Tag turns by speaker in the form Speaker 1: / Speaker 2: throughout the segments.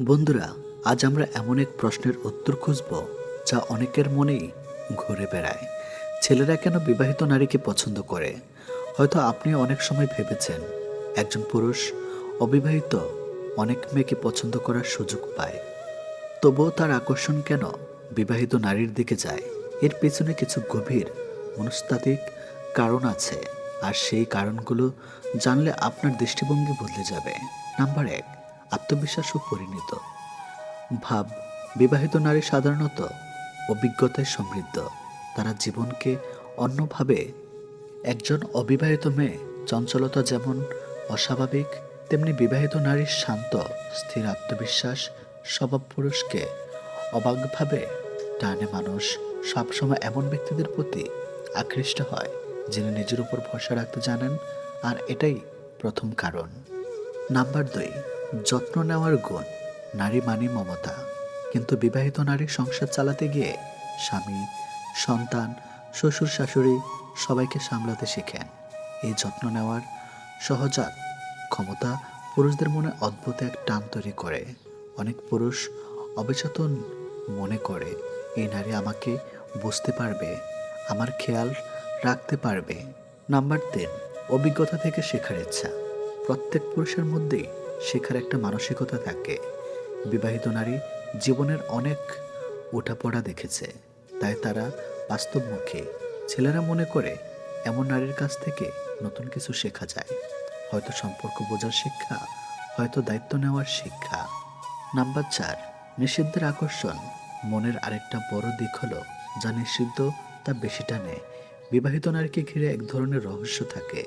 Speaker 1: বন্ধুরা, আজ আমরা এমন এক প্রশ্নের উত্তর খুঁজব যা অনেকের মনেই ঘুরে বেড়ায়। ছেলেরা কেন বিবাহিত নারীকে পছন্দ করে? হয়তো আপনি অনেক সময় ভেবেছেন, একজন পুরুষ অবিবাহিত অনেক মেয়েকে পছন্দ করার সুযোগ পায়। তবুও তার আকর্ষণ কেন বিবাহিত নারীর দিকে যায়? এর পেছনে কিছু গভীর মনস্তাত্ত্বিক কারণ আছে, আর সেই কারণগুলো জানলে আপনার দৃষ্টিভঙ্গি বদলে যাবে। নাম্বার এক আত্মবিশ্বাস ও পরিণত। ভাব বিবাহিত নারী সাধারণত অভিজ্ঞতায় সমৃদ্ধ। তারা জীবনকে অন্যভাবে একজন অবিবাহিত মেয়ে, চঞ্চলতা যেমন অস্বাভাবিক, তেমনি বিবাহিত নারীর শান্ত, স্থির আত্মবিশ্বাস স্বভাব পুরুষকে অবাকভাবে টানে মানুষ। সবসময় এমন ব্যক্তিদের প্রতি আকৃষ্ট হয়, যিনি নিজের উপর ভরসা রাখতে জানেন, আর এটাই প্রথম কারণ। নাম্বার দুই যত্ন নেওয়ার গুণ, নারী মানে মমতা। কিন্তু বিবাহিত নারী সংসার চালাতে গিয়ে স্বামী, সন্তান, শ্বশুর, শাশুড়ি সবাইকে সামলাতে শেখেন। এই যত্ন নেওয়ার সহজাত ক্ষমতা পুরুষদের মনে অদ্ভুত এক টান তৈরি করে। অনেক পুরুষ অবচেতন মনে করে, এই নারী আমাকে বুঝতে পারবে, আমার খেয়াল রাখতে পারবে। নাম্বার তিন, অভিজ্ঞতা থেকে শেখার ইচ্ছা। প্রত্যেক পুরুষের মধ্যেই শেখার একটা মানসিকতা থাকে। বিবাহিত নারী জীবনের অনেক ওঠাপড়া দেখেছে, তাই তারা বাস্তবমুখী। ছেলেরা মনে করে এমন নারীর কাছ থেকে নতুন কিছু শেখা যায়। হয়তো সম্পর্ক বোঝার শিক্ষা, হয়তো দায়িত্ব নেওয়ার শিক্ষা। নাম্বার চার, নিষিদ্ধের আকর্ষণ। মনের আরেকটা বড় দিক হলো, যা নিষিদ্ধ তা বেশি টানে। বিবাহিত নারীকে ঘিরে এক ধরনের রহস্য থাকে।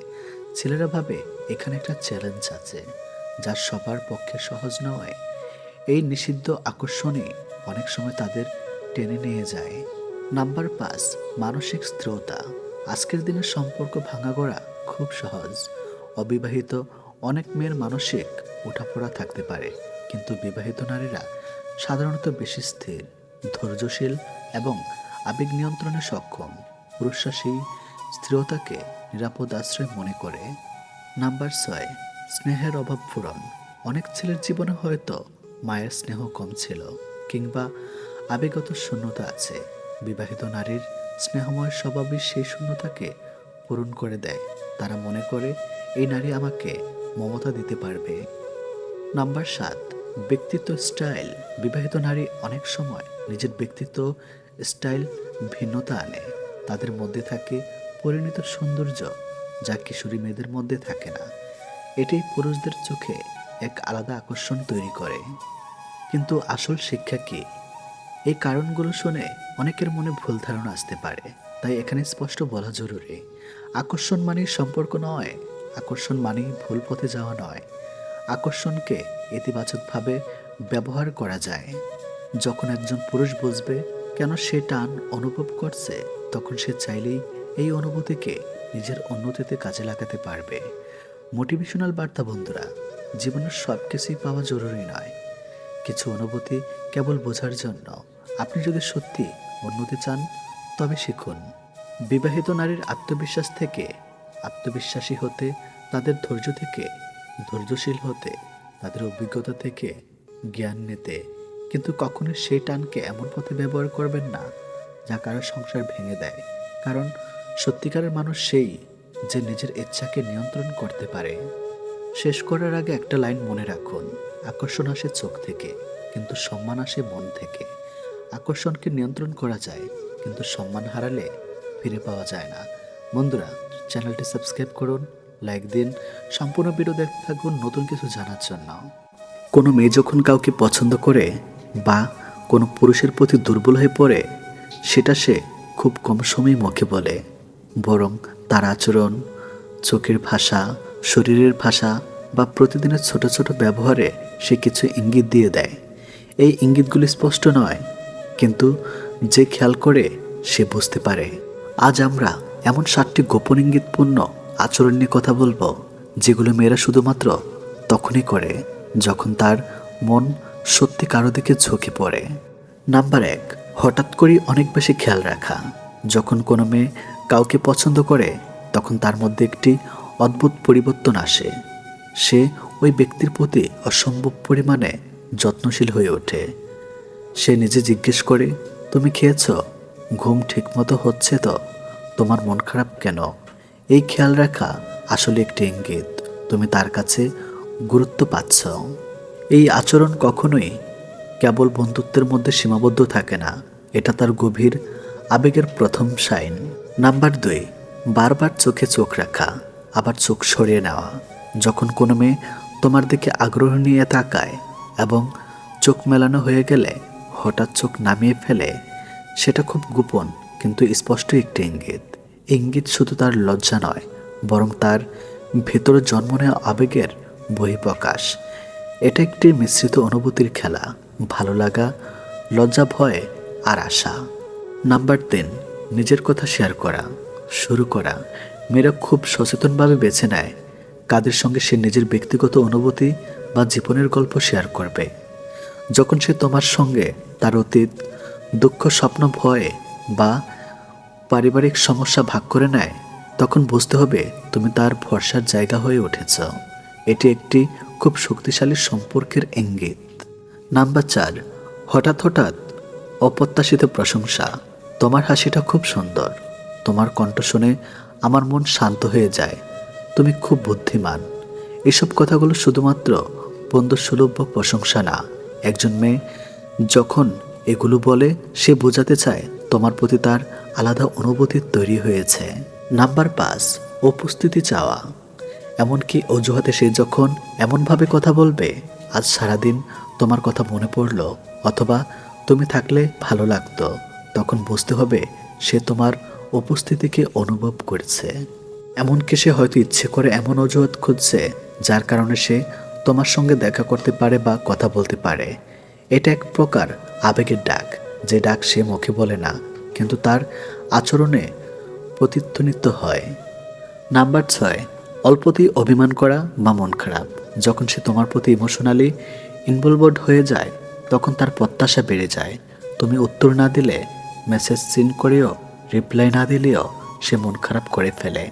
Speaker 1: ছেলেরা ভাবে এখানে একটা চ্যালেঞ্জ আছে। যা সবার পক্ষে সহজ নয়। এই নিষিদ্ধ আকর্ষণে অনেক সময় তাদের টেনে নিয়ে যায়। নাম্বার পাঁচ, মানসিক স্থিরতা। আজকের দিনে সম্পর্ক ভাঙা গড়া খুব সহজ। অবিবাহিত অনেক মেয়ের মানসিক ওঠাপড়া থাকতে পারে, কিন্তু বিবাহিত নারীরা সাধারণত বেশি স্থির, ধৈর্যশীল এবং আবেগ নিয়ন্ত্রণে সক্ষম। পুরুষরা সেই স্থিরতাকে নিরাপদ আশ্রয় মনে করে। নাম্বার ছয় স্নেহের অভাব পূরণ। অনেক ছেলের জীবনে হয়তো মায়ের স্নেহ কম ছিল, কিংবা আবেগত শূন্যতা আছে। বিবাহিত নারীর স্নেহময় স্বভাবই সেই শূন্যতাকে পূরণ করে দেয়। তারা মনে করে, এই নারী আমাকে মমতা দিতে পারবে। নাম্বার সাত, ব্যক্তিত্ব স্টাইল। বিবাহিত নারী অনেক সময় নিজের ব্যক্তিত্ব স্টাইল ভিন্নতা আনে। তাদের মধ্যে থাকে পরিণত সৌন্দর্য, যা কিশোরী মেয়েদের মধ্যে থাকে না। এটাই পুরুষদের চোখে এক আলাদা আকর্ষণ তৈরি করে। কিন্তু আসল শিক্ষা কি? এই কারণগুলো শুনে অনেকের মনে ভুল ধারণা আসতে পারে। তাই এখানে স্পষ্ট বলা জরুরি, আকর্ষণ মানেই সম্পর্ক নয়, আকর্ষণ মানেই ভুল পথে যাওয়া নয়। আকর্ষণকে ইতিবাচকভাবে ব্যবহার করা যায়। যখন একজন পুরুষ বুঝবে কেন সে টান অনুভব করছে, তখন সে চাইলেই এই অনুভূতিকে নিজের উন্নতিতে কাজে লাগাতে পারবে। মোটিভেশনাল বার্তা বন্ধুরা, জীবনের সব কিছুই পাওয়া জরুরি নয়। কিছু অনুভূতি কেবল বোঝার জন্য আপনি যদি সত্যি উন্নতি চান, তবে শিখুন। বিবাহিত নারীর আত্মবিশ্বাস থেকে, আত্মবিশ্বাসী হতে, তাদের ধৈর্য থেকে, ধৈর্যশীল হতে, তাদের অভিজ্ঞতা থেকে জ্ঞান নিতে। কিন্তু কখনো সেই টানকে এমন পথে ব্যবহার করবেন না, যা কারও সংসার ভেঙে দেয়। কারণ সত্যিকারের মানুষ সেই যে নিজের ইচ্ছাকে নিয়ন্ত্রণ করতে পারে। শেষ করার আগে একটা লাইন মনে রাখুন। আকর্ষণ আসে চোখ থেকে, কিন্তু সম্মান আসে মন থেকে। আকর্ষণকে নিয়ন্ত্রণ করা যায়, কিন্তু সম্মান হারালে ফিরে পাওয়া যায় না। বন্ধুরা, চ্যানেলটি সাবস্ক্রাইব করুন, লাইক দিন, সম্পূর্ণ ভিডিও দেখতে থাকুন, নতুন কিছু জানার জন্য। কোনো মেয়ে যখন কাউকে পছন্দ করে বা কোনো পুরুষের প্রতি দুর্বল হয়ে পড়ে, সেটা সে খুব কম সময় মুখে বলে। বরং তার আচরণ, চোখের ভাষা, শরীরের ভাষা বা প্রতিদিনের ছোট ছোট ব্যবহারে সে কিছু ইঙ্গিত দিয়ে দেয়। এই ইঙ্গিতগুলি স্পষ্ট নয়, কিন্তু যে খেয়াল করে সে বুঝতে পারে। আজ আমরা এমন সাতটি গোপন ইঙ্গিতপূর্ণ আচরণ নিয়ে কথা বলব, যেগুলো মেয়েরা শুধুমাত্র তখনই করে যখন তার মন সত্যি কারও দিকে ঝুঁকে পড়ে। নাম্বার এক, হঠাৎ করেই অনেক বেশি খেয়াল রাখা। যখন কোনো মেয়ে কাউকে পছন্দ করে, তখন তার মধ্যে একটি অদ্ভুত পরিবর্তন আসে। সে ওই ব্যক্তির প্রতি অসম্ভব পরিমাণে যত্নশীল হয়ে ওঠে। সে নিজে জিজ্ঞেস করে, তুমি খেয়েছ? ঘুম ঠিকমতো হচ্ছে তো? তোমার মন খারাপ কেন? এই খেয়াল রাখা আসলে একটি ইঙ্গিত। তুমি তার কাছে গুরুত্ব পাচ্ছ। এই আচরণ কখনোই কেবল বন্ধুত্বের মধ্যে সীমাবদ্ধ থাকে না। এটা তার গভীর আবেগের প্রথম সাইন। নাম্বার দুই, বারবার চোখে চোখ রাখা, আবার চোখ সরিয়ে নেওয়া। যখন কোনো মেয়ে তোমার দিকে আগ্রহ নিয়ে তাকায় এবং চোখ মেলানো হয়ে গেলে হঠাৎ চোখ নামিয়ে ফেলে, সেটা খুব গোপন কিন্তু স্পষ্ট একটি ইঙ্গিত। ইঙ্গিত শুধু তার লজ্জা নয়, বরং তার ভেতরে জন্ম নেওয়া আবেগের বহিঃপ্রকাশ। এটা একটি মিশ্রিত অনুভূতির খেলা, ভালো লাগা, লজ্জা, ভয় আর আশা। নাম্বার তিন নিজের কথা শেয়ার করা, শুরু করা। মেয়েরা খুব সচেতনভাবে বেছে নেয় কাদের সঙ্গে সে নিজের ব্যক্তিগত অনুভূতি বা জীবনের গল্প শেয়ার করবে। যখন সে তোমার সঙ্গে তার অতীত, দুঃখ, স্বপ্ন, ভয় বা পারিবারিক সমস্যা ভাগ করে নেয়, তখন বুঝতে হবে তুমি তার ভরসার জায়গা হয়ে উঠেছ। এটি একটি খুব শক্তিশালী সম্পর্কের ইঙ্গিত। নাম্বার চার, হঠাৎ হঠাৎ অপ্রত্যাশিত প্রশংসা। তোমার হাসিটা খুব সুন্দর। তোমার কণ্ঠ শুনে আমার মন শান্ত হয়ে যায়। তুমি খুব বুদ্ধিমান। এসব কথাগুলো শুধুমাত্র বন্ধুসুলভ বা প্রশংসা না। একজন মেয়ে যখন এগুলো বলে, সে বোঝাতে চায় তোমার প্রতি তার আলাদা অনুভূতি তৈরি হয়েছে। নাম্বার পাঁচ, উপস্থিতি চাওয়া। এমনকি অজুহাতে সে যখন এমনভাবে কথা বলবে, আজ সারাদিন তোমার কথা মনে পড়ল, অথবা তুমি থাকলে ভালো লাগতো। তখন বুঝতে হবে সে তোমার উপস্থিতিকে অনুভব করছে। এমনকি সে হয়তো ইচ্ছে করে এমন অজুহাত খুঁজছে, যার কারণে সে তোমার সঙ্গে দেখা করতে পারে বা কথা বলতে পারে। এটা এক প্রকার আবেগের ডাক, যে ডাক সে মুখে বলে না, কিন্তু তার আচরণে প্রতিধ্বনিত হয়। নাম্বার ছয়, অল্পতেই অভিমান করা বা মন খারাপ। যখন সে তোমার প্রতি ইমোশনালি ইনভলভড হয়ে যায়, তখন তার প্রত্যাশা বেড়ে যায়। তুমি উত্তর না দিলে মেসেজ সিন করেও রিপ্লাই না দিলেও সে মন খারাপ করে ফেলে।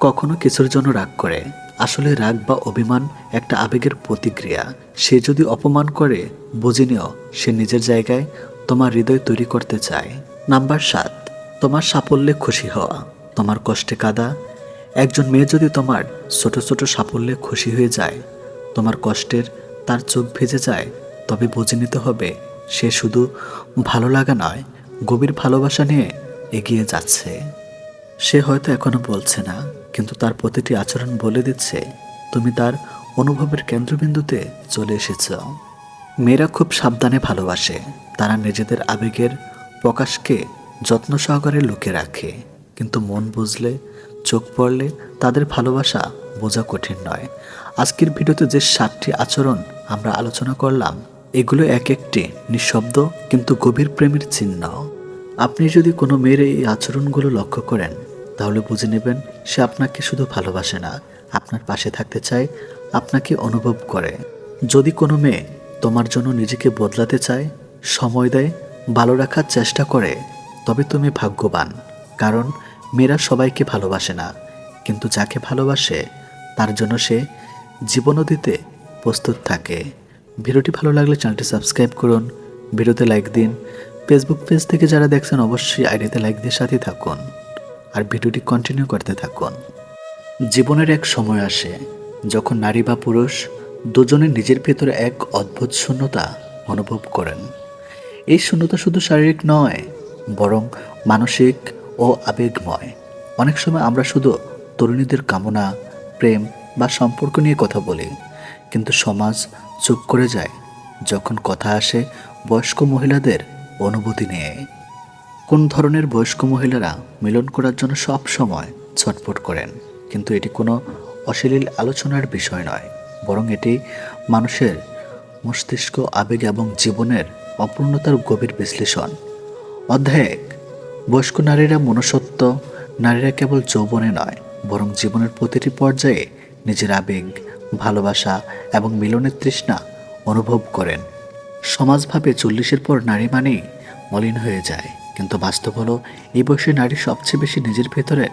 Speaker 1: কখনো কিছুর জন্য রাগ করে, আসলে রাগ বা অভিমান একটা আবেগের প্রতিক্রিয়া। সে যদি অপমান করে, বুঝে নিও সে নিজের জায়গায় তোমার হৃদয় তৈরি করতে চায়। নাম্বার সাত, তোমার সাফল্যে খুশি হওয়া। তোমার কষ্টে কাদা। একজন মেয়ে যদি তোমার ছোট ছোট সাফল্যে খুশি হয়ে যায়, তোমার কষ্টের তার চোখ ভেজে যায়, তবে বুঝে নিতে হবে সে শুধু ভালো লাগা নয় গভীর ভালোবাসা নিয়ে এগিয়ে যাচ্ছে। সে হয়তো এখনও বলছে না, কিন্তু তার প্রতিটি আচরণ বলে দিচ্ছে, তুমি তার অনুভবের কেন্দ্রবিন্দুতে চলে এসেছ। মেয়েরা খুব সাবধানে ভালোবাসে। তারা নিজেদের আবেগের প্রকাশকে যত্ন সহকারে লুকে রাখে, কিন্তু মন বুঝলে, চোখ পড়লে তাদের ভালোবাসা বোঝা কঠিন নয়। আজকের ভিডিওতে যে সাতটি আচরণ আমরা আলোচনা করলাম এগুলো এক একটি নিঃশব্দ কিন্তু গভীর প্রেমের চিহ্ন। আপনি যদি কোনো মেয়ের এই আচরণগুলো লক্ষ্য করেন, তাহলে বুঝে নেবেন সে আপনাকে শুধু ভালোবাসে না, আপনার পাশে থাকতে চায়, আপনাকে অনুভব করে। যদি কোনো মেয়ে তোমার জন্য নিজেকে বদলাতে চায়, সময় দেয়, ভালো রাখার চেষ্টা করে, তবে তুমি ভাগ্যবান। কারণ মেয়েরা সবাইকে ভালোবাসে না, কিন্তু যাকে ভালোবাসে, তার জন্য সে জীবনও দিতে প্রস্তুত থাকে। ভিডিওটি ভালো লাগলে চ্যানেলটি সাবস্ক্রাইব করুন, ভিডিওতে লাইক দিন ফেসবুক পেজ থেকে যারা দেখছেন অবশ্যই আইডিতে লাইক দিয়ে সাথে থাকুন, আর ভিডিওটি কন্টিনিউ করতে থাকুন। জীবনের এক সময় আসে যখন নারী বা পুরুষ দুজনে নিজের ভেতরে এক অদ্ভুত শূন্যতা অনুভব করেন। এই শূন্যতা শুধু শারীরিক নয়, বরং মানসিক ও আবেগময়। অনেক সময় আমরা শুধু তরুণীদের কামনা, প্রেম বা সম্পর্ক নিয়ে কথা বলি। কিন্তু সমাজ চুপ করে যায় যখন কথা আসে বয়স্ক মহিলাদের অনুভূতি নিয়ে। কোন ধরনের বয়স্ক মহিলারা মিলন করার জন্য সব সময় ছটফট করেন? কিন্তু এটি কোনো অশ্লীল আলোচনার বিষয় নয়, বরং এটি মানুষের মস্তিষ্ক, আবেগ এবং জীবনের অপূর্ণতার গভীর বিশ্লেষণ। অধ্যায় বয়স্ক নারীরা মনুষ্যত্ব, নারীরা কেবল যৌবনে নয়, বরং জীবনের প্রতিটি পর্যায়ে নিজের আবেগ ভালোবাসা এবং মিলনের তৃষ্ণা অনুভব করেন। সমাজভাবে চল্লিশের পর নারী মানেই মলিন হয়ে যায়, কিন্তু বাস্তব হলো এই বয়সে নারী সবচেয়ে বেশি নিজের ভেতরে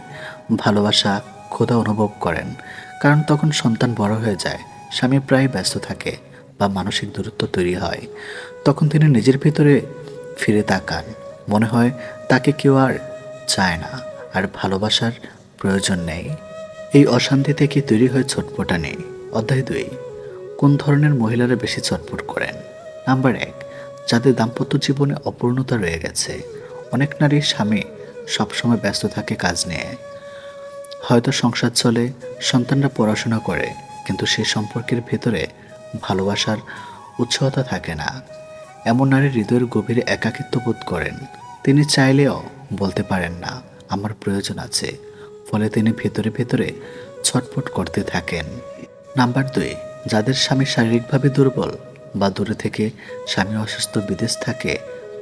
Speaker 1: ভালোবাসা, ক্ষোধা অনুভব করেন। কারণ তখন সন্তান বড় হয়ে যায়, স্বামী প্রায় ব্যস্ত থাকে বা মানসিক দূরত্ব তৈরি হয়। তখন তিনি নিজের ভিতরে ফিরে তাকান। মনে হয় তাকে কেউ আর চায় না, আর ভালোবাসার প্রয়োজন নেই। এই অশান্তি থেকে তৈরি হয় ছটপটানি? অধ্যায় দুই, কোন ধরনের মহিলারা বেশি ছটপট করেন? নাম্বার এক, যাদের দাম্পত্য জীবনে অপূর্ণতা রয়ে গেছে। অনেক নারীর স্বামী সবসময় ব্যস্ত থাকে কাজ নিয়ে। হয়তো সংসার চলে, সন্তানরা পড়াশোনা করে, কিন্তু সেই সম্পর্কের ভেতরে ভালোবাসার উৎসাহতা থাকে না। এমন নারী হৃদয়ের গভীরে একাকিত্ব বোধ করেন। তিনি চাইলেও বলতে পারেন না, আমার প্রয়োজন আছে। ফলে তিনি ভেতরে ভেতরে ছটফট করতে থাকেন। নাম্বার দুই, যাদের স্বামী শারীরিকভাবে দুর্বল বা দূরে থেকে স্বামী অসুস্থ বিদেশ থাকে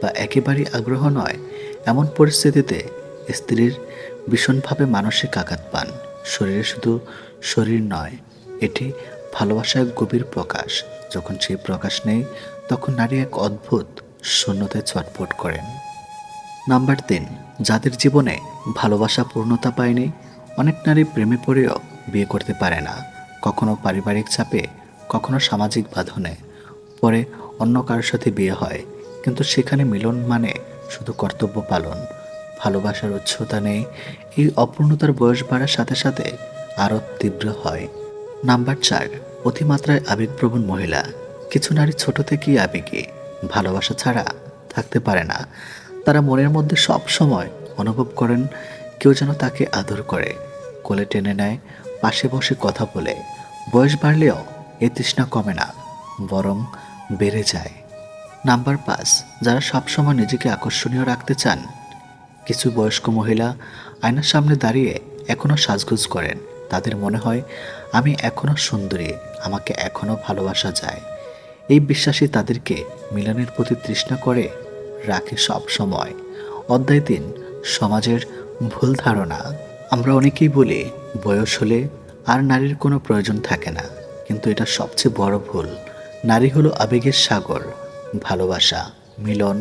Speaker 1: বা একেবারেই আগ্রহ নয়, এমন পরিস্থিতিতে স্ত্রীর ভীষণভাবে মানসিক আঘাত পান। শরীরে শুধু শরীর নয়, এটি ভালোবাসার গভীর প্রকাশ। যখন সেই প্রকাশ নেই, তখন নারী এক অদ্ভুত শূন্যতায় ছটফট করেন। নাম্বার তিন, যাদের জীবনে ভালোবাসা পূর্ণতা পায়নি, অনেক নারী প্রেমে পড়েও বিয়ে করতে পারে না। কখনো পারিবারিক চাপে, কখনো সামাজিক বাঁধনে। পরে অন্য কারোর সাথে বিয়ে হয়, কিন্তু সেখানে মিলন মানে শুধু কর্তব্য পালন। ভালোবাসার উচ্চতা নেই, এই অপূর্ণতার বয়স বাড়ার সাথে সাথে আরও তীব্র হয়। নাম্বার চার, অতিমাত্রায় আবেগপ্রবণ মহিলা। কিছু নারী ছোট থেকেই আবেগে, ভালোবাসা ছাড়া থাকতে পারে না। তারা মনের মধ্যে সব সময় অনুভব করেন, কেউ যেন তাকে আদর করে, কোলে টেনে নেয়, পাশে বসে কথা বলে। বয়স বাড়লেও এ তৃষ্ণা কমে না, বরং বেড়ে যায়। নাম্বার পাঁচ, যারা সবসময় নিজেকে আকর্ষণীয় রাখতে চান, কিছু বয়স্ক মহিলা আয়নার সামনে দাঁড়িয়ে এখনও সাজগোজ করেন। তাদের মনে হয়, আমি এখনও সুন্দরী, আমাকে এখনও ভালোবাসা যায়। এই বিশ্বাসই তাদেরকে মিলনের প্রতি তৃষ্ণা করে রাখে সব সময় অধ্যায় তিন, সমাজের ভুল ধারণা। আমরা অনেকেই বলি, বয়স হলে আর নারীর কোনো প্রয়োজন থাকে না, কিন্তু এটা সবচেয়ে বড় ভুল। নারী হলো আবেগের সাগর, ভালোবাসা, মিলন,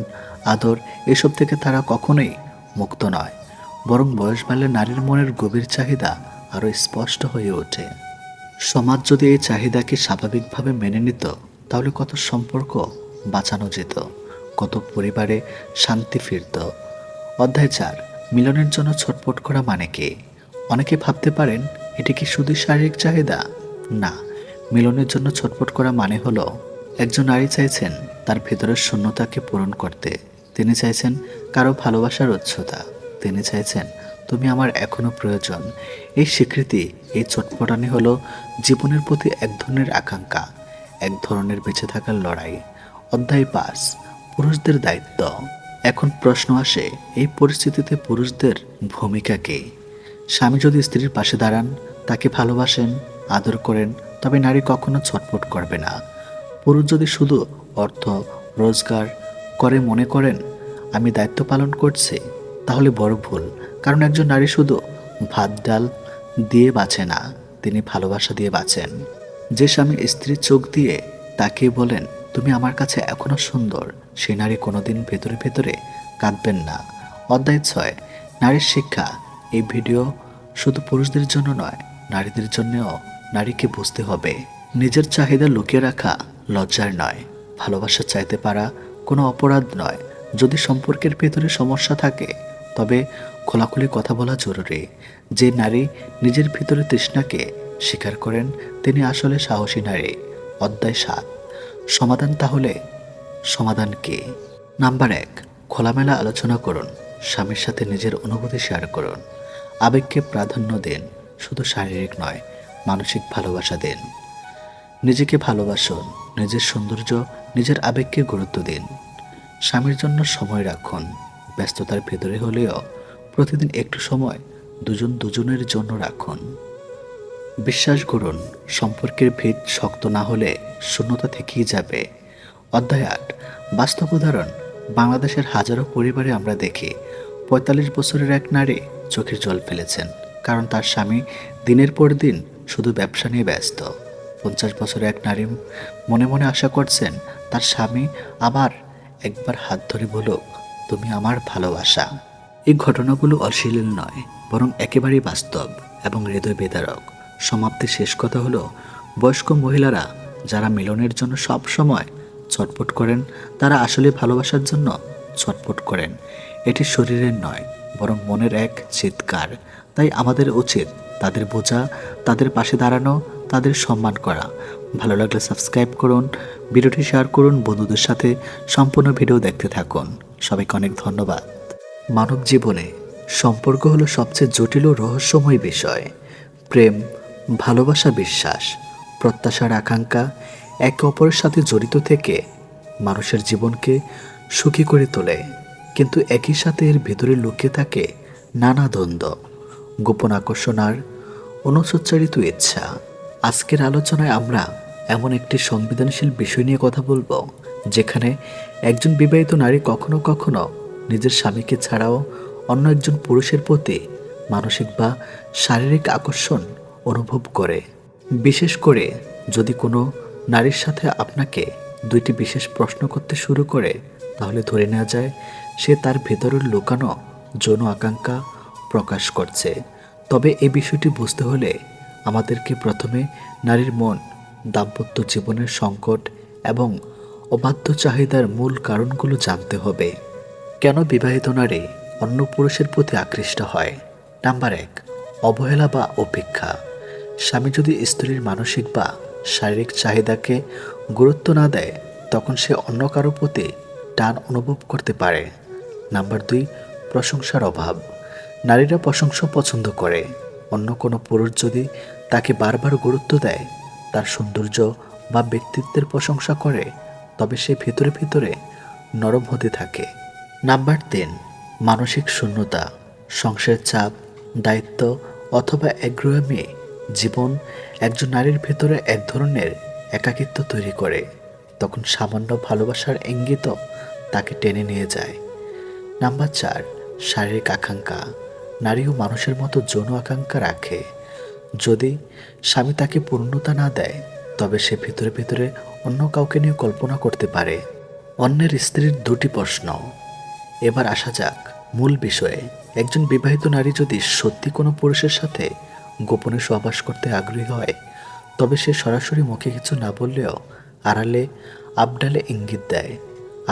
Speaker 1: আদর, এসব থেকে তারা কখনোই মুক্ত নয়। বরং বয়স বাড়লে নারীর মনের গভীর চাহিদা আরও স্পষ্ট হয়ে ওঠে। সমাজ যদি এই চাহিদাকে স্বাভাবিকভাবে মেনে নিত, তাহলে কত সম্পর্ক বাঁচানো যেত, কত পরিবারে শান্তি ফিরত। অধ্যায় চার, মিলনের জন্য ছটপট করা মানে কি? অনেকে ভাবতে পারেন এটি কি শুধু শারীরিক চাহিদা? না, মিলনের জন্য ছটফট করা মানে হলো, একজন নারী চাইছেন তার ভেতরের শূন্যতাকে পূরণ করতে। তিনি চাইছেন কারও ভালোবাসার উচ্চতা। তিনি চাইছেন, তুমি আমার এখনও প্রয়োজন। এই স্বীকৃতি, এই চটপটানি হলো জীবনের প্রতি এক ধরনের আকাঙ্ক্ষা, এক ধরনের বেঁচে থাকার লড়াই। অধ্যায় পাস পুরুষদের দায়িত্ব। এখন প্রশ্ন আসে, এই পরিস্থিতিতে পুরুষদের ভূমিকা কি? স্বামী যদি স্ত্রীর পাশে দাঁড়ান, তাকে ভালোবাসেন, আদর করেন, তবে নারী কখনো ছটফট করবে না। পুরুষ যদি শুধু অর্থ, রোজগার করে মনে করেন, আমি দায়িত্ব পালন করছি তাহলে বড় ভুল, কারণ একজন নারী শুধু ভাত ডাল দিয়ে বাঁচে না, তিনি ভালোবাসা দিয়ে বাঁচেন। যে স্বামী স্ত্রীর চোখ দিয়ে তাকিয়ে বলেন, তুমি আমার কাছে এখনও সুন্দর সে নারী কোনোদিন ভেতরে ভেতরে কাঁদবেন না। অধ্যায় ছয়, নারীর শিক্ষা। এই ভিডিও শুধু পুরুষদের জন্য নয়, নারীদের জন্যও নারীকে বুঝতে হবে। নিজের চাহিদা লুকিয়ে রাখা লজ্জার নয়। ভালোবাসা চাইতে পারা কোনো অপরাধ নয়। যদি সম্পর্কের ভেতরে সমস্যা থাকে, তবে খোলাখুলি কথা বলা জরুরি। যে নারী নিজের ভিতরে তৃষ্ণাকে স্বীকার করেন, তিনি আসলে সাহসী নারী। অধ্যায় সাত। সমাধান তাহলে সমাধান কি? নাম্বার এক, খোলামেলা আলোচনা করুন। স্বামীর সাথে নিজের অনুভূতি শেয়ার করুন। আবেগকে প্রাধান্য দিন, শুধু শারীরিক নয়, মানসিক ভালোবাসা দিন। নিজেকে ভালোবাসুন, নিজের সৌন্দর্য, নিজের আবেগকে গুরুত্ব দিন। স্বামীর জন্য সময় রাখুন, ব্যস্ততার ভেতরে হলেও প্রতিদিন একটু সময় দুজন দুজনের জন্য রাখুন। বিশ্বাস করুন, সম্পর্কের ভিত শক্ত না হলে শূন্যতা থেকেই যাবে। অধ্যায় আট, বাস্তব উদাহরণ। বাংলাদেশের হাজারো পরিবারে আমরা দেখি, পঁয়তাল্লিশ বছরের এক নারী চোখের জল ফেলেছেন, কারণ তার স্বামী দিনের পর দিন শুধু ব্যবসা নিয়ে ব্যস্ত। পঞ্চাশ বছরের এক নারী মনে মনে আশা করছেন, তার স্বামী আবার একবার হাত ধরে বলুক, তুমি আমার ভালোবাসা। এই ঘটনাগুলো অশ্লীল নয়, বরং একেবারেই বাস্তব এবং হৃদয় বেদারক। সমাপ্তির শেষ কথা হলো, বয়স্ক মহিলারা যারা মিলনের জন্য সব সময় ছটপট করেন, তারা আসলে ভালোবাসার জন্য ছটপট করেন। এটি শরীরের নয় বরং মনের এক চিৎকার। তাই আমাদের উচিত তাদের বোঝা, তাদের পাশে দাঁড়ানো, তাদের সম্মান করা। ভালো লাগলে সাবস্ক্রাইব করুন, ভিডিওটি শেয়ার করুন, বন্ধুদের সাথে সম্পূর্ণ ভিডিও দেখতে থাকুন। সবাইকে অনেক ধন্যবাদ। মানব জীবনে সম্পর্ক হলো সবচেয়ে জটিল ও রহস্যময় বিষয়। প্রেম, ভালোবাসা, বিশ্বাস, প্রত্যাশার আকাঙ্ক্ষা একে অপরের সাথে জড়িত থেকে মানুষের জীবনকে সুখী করে তোলে। কিন্তু একই সাথে এর ভেতরে লুকিয়ে থাকে নানা দ্বন্দ্ব, গোপন আকর্ষণার অনুসচ্চারিত ইচ্ছা। আজকের আলোচনায় আমরা এমন একটি সংবেদনশীল বিষয় নিয়ে কথা বলব, যেখানে একজন বিবাহিত নারী কখনো কখনো নিজের স্বামীকে ছাড়াও অন্য একজন পুরুষের প্রতি মানসিক বা শারীরিক আকর্ষণ অনুভব করে। বিশেষ করে যদি কোনো নারীর সাথে আপনাকে দুইটি বিশেষ প্রশ্ন করতে শুরু করে তাহলে ধরে নেওয়া যায় সে তার ভেতরের লুকানো যৌন আকাঙ্ক্ষা প্রকাশ করছে। তবে এই বিষয়টি বুঝতে হলে আমাদেরকে প্রথমে নারীর মন, দাম্পত্য জীবনের সংকট এবং অবাধ্য চাহিদার মূল কারণগুলো জানতে হবে। কেন বিবাহিত নারী অন্য পুরুষের প্রতি আকৃষ্ট হয়? নাম্বার এক, অবহেলা বা অপেক্ষা। স্বামী যদি স্ত্রীর মানসিক বা শারীরিক চাহিদাকে গুরুত্ব না দেয়, তখন সে অন্য কারও প্রতি টান অনুভব করতে পারে। নাম্বার দুই, প্রশংসার অভাব। নারীরা প্রশংসা পছন্দ করে। অন্য কোনো পুরুষ যদি তাকে বারবার গুরুত্ব দেয়, তার সৌন্দর্য বা ব্যক্তিত্বের প্রশংসা করে, তবে সে ভিতরে ভিতরে নরম হতে থাকে। নাম্বার তিন, মানসিক শূন্যতা। সংসারের চাপ, দায়িত্ব অথবা একগ্রহমী জীবন একজন নারীর ভেতরে এক ধরনের একাকিত্ব তৈরি করে। তখন সামান্য ভালোবাসার ইঙ্গিত তাকে টেনে নিয়ে যায়। নাম্বার চার, শারীরিক আকাঙ্ক্ষা। নারীও মানুষের মতো যৌন আকাঙ্ক্ষা রাখে। যদি স্বামী তাকে পূর্ণতা না দেয়, তবে সে ভিতরে ভিতরে অন্য কাউকে নিয়ে কল্পনা করতে পারে। অন্যের স্ত্রীর দুটি প্রশ্ন। এবার আসা যাক মূল বিষয়ে। একজন বিবাহিত নারী যদি সত্যি কোনো পুরুষের সাথে গোপনে সহবাস করতে আগ্রহী হয়, তবে সে সরাসরি মুখে কিছু না বললেও আড়ালে, আবডালে ইঙ্গিত দেয়।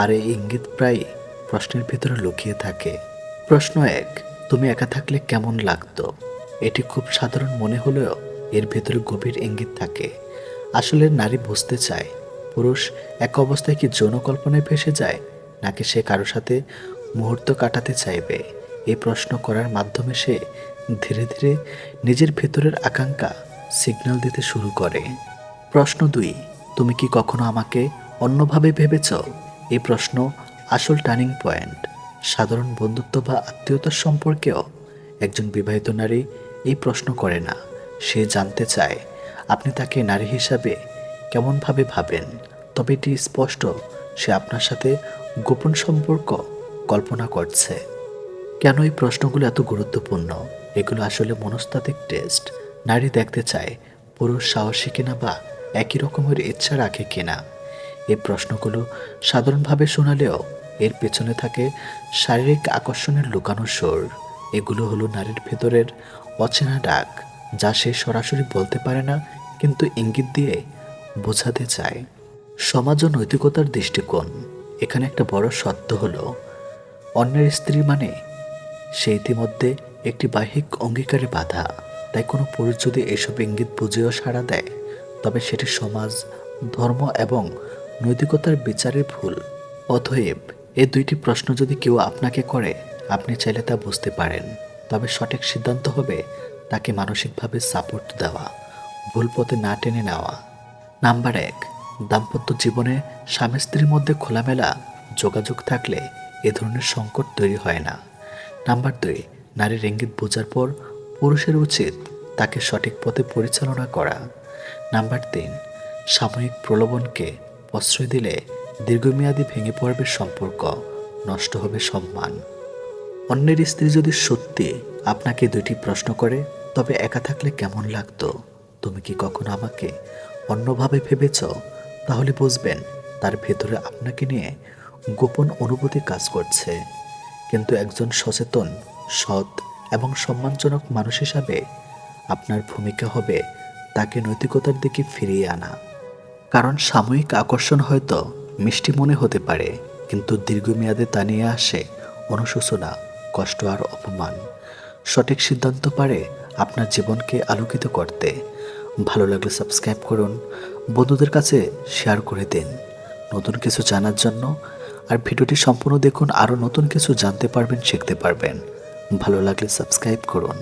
Speaker 1: আর এই ইঙ্গিত প্রায় প্রশ্নের ভিতরে লুকিয়ে থাকে। প্রশ্ন এক, তুমি একা থাকলে কেমন লাগতো? এটি খুব সাধারণ মনে হলেও এর ভেতরে গভীর ইঙ্গিত থাকে। আসলে নারী বুঝতে চায়, পুরুষ এক অবস্থায় কি যৌন কল্পনায় ভেসে যায়, নাকি সে কারোর সাথে মুহূর্ত কাটাতে চাইবে? এই প্রশ্ন করার মাধ্যমে সে ধীরে ধীরে নিজের ভেতরের আকাঙ্ক্ষা সিগন্যাল দিতে শুরু করে। প্রশ্ন দুই, তুমি কি কখনো আমাকে অন্যভাবে ভেবেছ? এই প্রশ্ন আসল টার্নিং পয়েন্ট। সাধারণ বন্ধুত্ব বা আত্মীয়তার সম্পর্কেও একজন বিবাহিত নারী এই প্রশ্ন করে না। সে জানতে চায়, আপনি তাকে নারী হিসাবে কেমনভাবে ভাবেন? তবে এটি স্পষ্ট, সে আপনার সাথে গোপন সম্পর্ক কল্পনা করছে। কেন এই প্রশ্নগুলো এত গুরুত্বপূর্ণ? এগুলো আসলে মনস্তাত্ত্বিক টেস্ট। নারী দেখতে চায় পুরুষ সাহসী কিনা বা একই রকমের ইচ্ছা রাখে কিনা। এই প্রশ্নগুলো সাধারণভাবে শোনালেও এর পেছনে থাকে শারীরিক আকর্ষণের লুকানো সুর। এগুলো হলো নারীর ভেতরের অচেনা ডাক, যা সে সরাসরি বলতে পারে না, কিন্তু ইঙ্গিত দিয়ে বোঝাতে চায়। সমাজ ও নৈতিকতার দৃষ্টিকোণ। এখানে একটা বড় সত্য হলো, অন্যের স্ত্রী মানে সে ইতিমধ্যে একটি বাহিক অঙ্গীকারে বাধা। তাই কোনো পুরুষ যদি এসব ইঙ্গিত বুঝেও সাড়া দেয়, তবে সেটি সমাজ, ধর্ম এবং নৈতিকতার বিচারে ভুল। অতএব এই দুইটি প্রশ্ন যদি কেউ আপনাকে করে, আপনি চাইলে তা বুঝতে পারেন। তবে সঠিক সিদ্ধান্ত হবে তাকে মানসিকভাবে সাপোর্ট দেওয়া, ভুল পথে না টেনে নেওয়া। নাম্বার এক, দাম্পত্য জীবনে স্বামী স্ত্রীর মধ্যে খোলামেলা যোগাযোগ থাকলে এ ধরনের সংকট তৈরি হয় না। নাম্বার দুই নারীর ইঙ্গিত বোঝার পর পুরুষের উচিত তাকে সঠিক পথে পরিচালনা করা। নাম্বার তিন, সাময়িক প্রলোভনকে প্রশ্রয় দিলে দীর্ঘমেয়াদী ভেঙে পড়বে সম্পর্ক, নষ্ট হবে সম্মান। অন্যের স্ত্রী যদি সত্যি আপনাকে দুইটি প্রশ্ন করে, তবে একা থাকলে কেমন লাগতো? তুমি কি কখনো আমাকে অন্যভাবে ভেবেছ? তাহলে বুঝবেন, তার ভেতরে আপনাকে নিয়ে গোপন অনুভূতি কাজ করছে। কিন্তু একজন সচেতন, সৎ এবং সম্মানজনক মানুষ হিসাবে আপনার ভূমিকা হবে তাকে নৈতিকতার দিকে ফিরিয়ে আনা। কারণ সাময়িক আকর্ষণ হয়তো মিষ্টি মনে হতে পারে, কিন্তু দীর্ঘমেয়াদে তা নিয়ে আসে অনুশোচনা, কষ্ট আর অপমান। সঠিক সিদ্ধান্ত পারে আপনার জীবনকে আলোকিত করতে। ভালো লাগলে সাবস্ক্রাইব করুন, বন্ধুদের কাছে শেয়ার করে দিন। নতুন কিছু জানার জন্য আর ভিডিওটি সম্পূর্ণ দেখুন, আরও নতুন কিছু জানতে পারবেন, শিখতে পারবেন। ভালো লাগলে সাবস্ক্রাইব করুন।